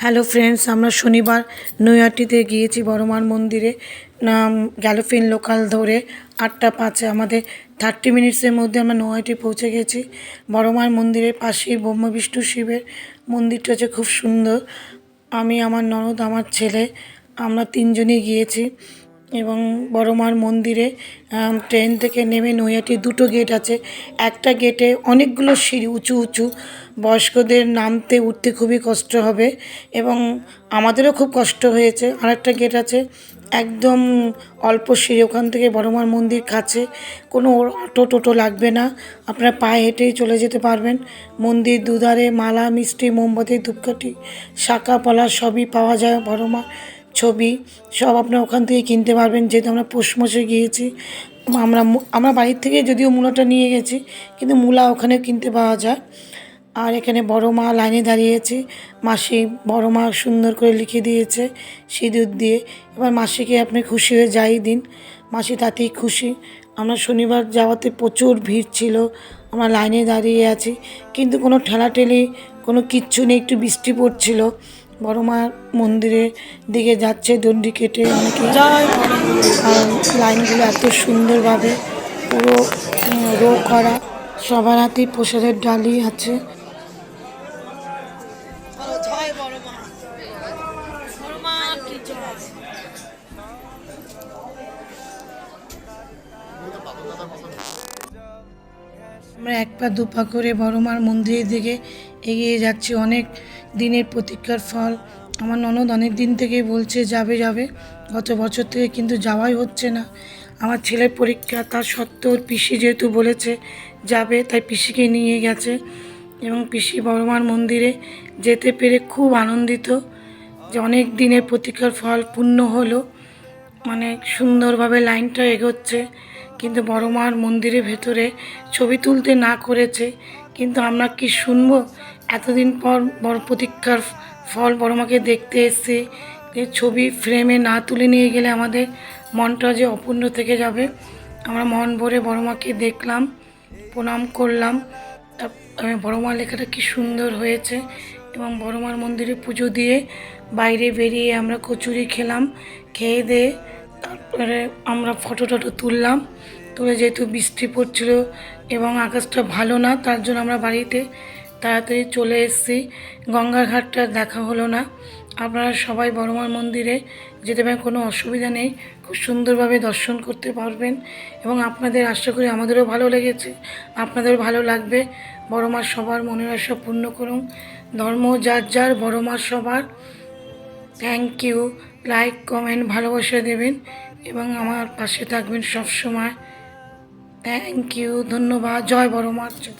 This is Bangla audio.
হ্যালো ফ্রেন্ডস আমরা শনিবার নৈহাটিতে গিয়েছি বড়মার মন্দিরে। গ্যালোফিন লোকাল ধরে আটটা পাঁচে। আমাদের থার্টি মিনিটসের মধ্যে আমরা নৈয়াটি পৌঁছে গেছি। বড়মার মন্দিরের পাশেই ব্রহ্মবিষ্ণু শিবের মন্দিরটা হচ্ছে খুব সুন্দর। আমি, আমার ননদ, আমার ছেলে, আমরা তিনজনই গিয়েছি। এবং বড়মার মন্দিরে ট্রেন থেকে নেমে নৈহাটির দুটো গেট আছে। একটা গেটে অনেকগুলো সিঁড়ি উঁচু উঁচু। বয়স্কদের নামতে উঠতে খুবই কষ্ট হবে এবং আমাদেরও খুব কষ্ট হয়েছে। আরেকটা গেট আছে, একদম অল্প সিঁড়ি, ওখান থেকে বড়মার মন্দির কাছে। কোনো অটো টোটো লাগবে না, আপনারা পায়ে হেঁটেই চলে যেতে পারবেন। মন্দির দুধারে মালা, মিষ্টি, মোমবাতি, ধূপকাঠি, শাঁখা পলা সবই পাওয়া যায় বড়মা ছবি সব আপনারা ওখান থেকে কিনতে পারবেন। যেহেতু আমরা পৌষ মাসে গিয়েছি আমরা আমরা বাড়ির থেকে যদিও মূলাটা নিয়ে গেছি, কিন্তু মূলা ওখানে কিনতে পাওয়া যায়। আর এখানে বড় মা লাইনে দাঁড়িয়েছে, মাসি বড় মা সুন্দর করে লিখে দিয়েছে সিঁদুর দিয়ে। এবার মাসিকে আপনি খুশি হয়ে যাই দিন। মাসি তাতেই খুশি। আমরা শনিবার যাওয়াতে প্রচুর ভিড় ছিল, আমরা লাইনে দাঁড়িয়ে আছি, কিন্তু কোনো ঠেলাঠেলি, কোনো কিচ্ছু নেই, একটু বৃষ্টি পড়ছিল। বড় মার মন্দিরের দিকে যাচ্ছে দণ্ডি কেটে অনেকে যায়। আর লাইনগুলো এত সুন্দরভাবে পুরো রো করা, সবার হাতেই প্রসাদের ডালি আছে। কি জয় আমরা এক পা দু পা করে বড়মার মন্দিরের দিকে এগিয়ে যাচ্ছি। অনেক দিনের প্রতীক্ষার ফল। আমার ননদ অনেক দিন থেকেই বলছে, যাবে যাবে। গত বছর থেকে কিন্তু যাওয়াই হচ্ছে না। আমার ছেলের পরীক্ষা তার সত্ত্বেও পিসি যেহেতু বলেছে, যাবে। তাই পিসিকে নিয়ে গেছে এবং পিসি বড়মার মন্দিরে যেতে পেরে খুব আনন্দিত যে অনেক দিনের প্রতীক্ষার ফল পূর্ণ হলো। মানে সুন্দরভাবে লাইনটা এগোচ্ছে, কিন্তু বড় মার মন্দিরের ভেতরে ছবি তুলতে না করেছে। কিন্তু আমরা কি শুনব? এতদিন পর বড় প্রতীক্ষার ফল বড় মাকে দেখতে এসেছি। ছবি ফ্রেমে না তুলে নিয়ে গেলে আমাদের মনটা যে অপূর্ণ থেকে যাবে। আমরা মন ভরে বড় মাকে দেখলাম, প্রণাম করলাম। বড় মা লেখাটা কি সুন্দর হয়েছে এবং বড় মার মন্দিরে পুজো দিয়ে বাইরে বেরিয়ে আমরা কচুরি খেলাম, খেয়ে দিয়ে তারপরে আমরা ফটো টটো তুললাম। তুলে যেহেতু বৃষ্টি পড়ছিল এবং আকাশটা ভালো না, তার জন্য আমরা বাড়িতে তাড়াতাড়ি চলে এসেছি। গঙ্গার ঘাটটা দেখা হলো না। আপনারা সবাই বড়মার মন্দিরে যেতে পারেন, কোনো অসুবিধা নেই। খুব সুন্দরভাবে দর্শন করতে পারবেন এবং আপনাদের আশা করি আমাদেরও ভালো লেগেছে। আপনাদেরও ভালো লাগবে। বড়মার সবার মনের আশা পূর্ণ করুন। ধর্ম যার যার, বড়মার সবার। থ্যাংক ইউ লাইক কমেন্ট ভালোবাসা দেবেন এবং আমার পাশে থাকবেন সবসময়। থ্যাংক ইউ ধন্যবাদ। জয় বড় জয়।